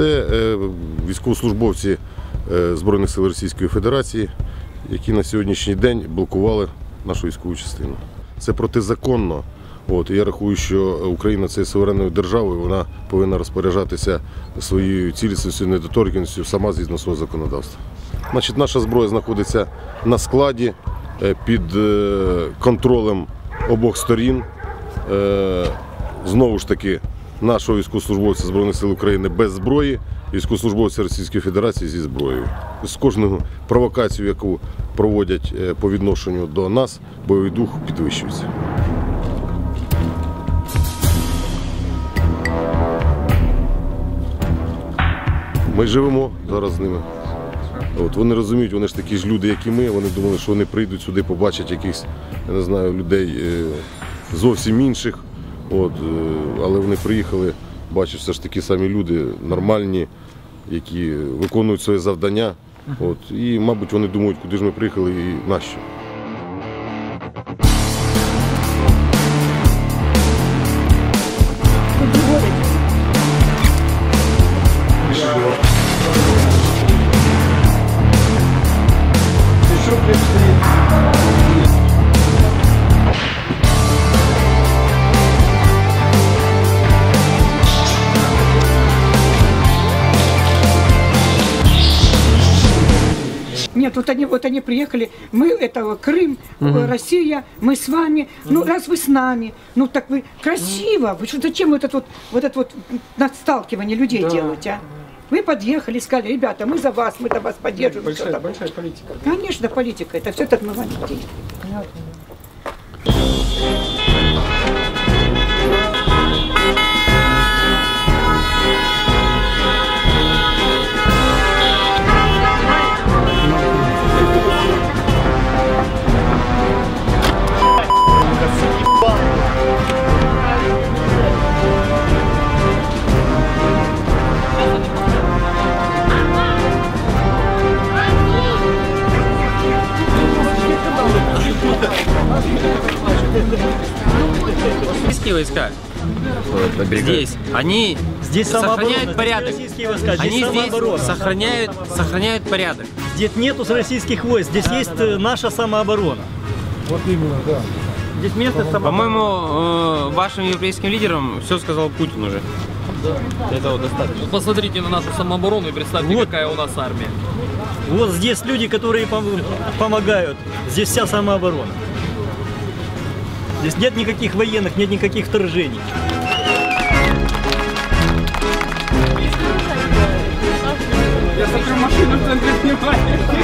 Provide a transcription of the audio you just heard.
Це е, військовослужбовці е, Збройних сил Російської Федерації, які на сьогоднішній день блокували нашу військову частину. Це протизаконно. От, я рахую, що Україна це суверенною державою, вона повинна розпоряджатися своєю цілісністю, недоторканістю сама згідно свого законодавства. Значить, наша зброя знаходиться на складі е, під контролем обох сторін. Знову ж таки, нашого військовослужбовця Збройних сил України без зброї, військовослужбовця Російської Федерації зі зброєю. З кожного провокацію, яку проводять е, по відношенню до нас, бойовий дух підвищується. Ми живемо зараз з ними. От, вони розуміють, вони ж такі ж люди, як і ми. Вони думали, що вони прийдуть сюди, побачать якихось, я не знаю, людей е, зовсім інших. От, е, але вони приїхали, бачу, все ж такі самі люди, нормальні, які виконують своє завдання. От, і, мабуть, вони думають, куди ж ми приїхали і нащо. Нет, вот они, вот они приехали, мы это Крым, э, Россия, мы с вами. Ну раз вы с нами, ну так вы красиво. Вы что, зачем вот это вот, вот это вот надсталкивание людей делать, а? Вы подъехали, сказали, ребята, мы за вас, мы за вас поддерживаем. Большая, большая политика. такое». Конечно, политика, это все отмывание денег. Российские войска здесь, они Здесь сохраняют порядок. войска, здесь Они здесь сохраняют, сохраняют порядок. Здесь нету российских войск, здесь есть э, наша самооборона. Здесь место По-моему, э, вашим европейским лидерам все сказал Путин уже. Этого достаточно. Посмотрите на нашу самооборону и представьте, Вот. какая у нас армия. Вот здесь люди, которые пом- помогают. Здесь вся самооборона. Здесь нет никаких военных, нет никаких вторжений. Я смотрю машину в центре внимания.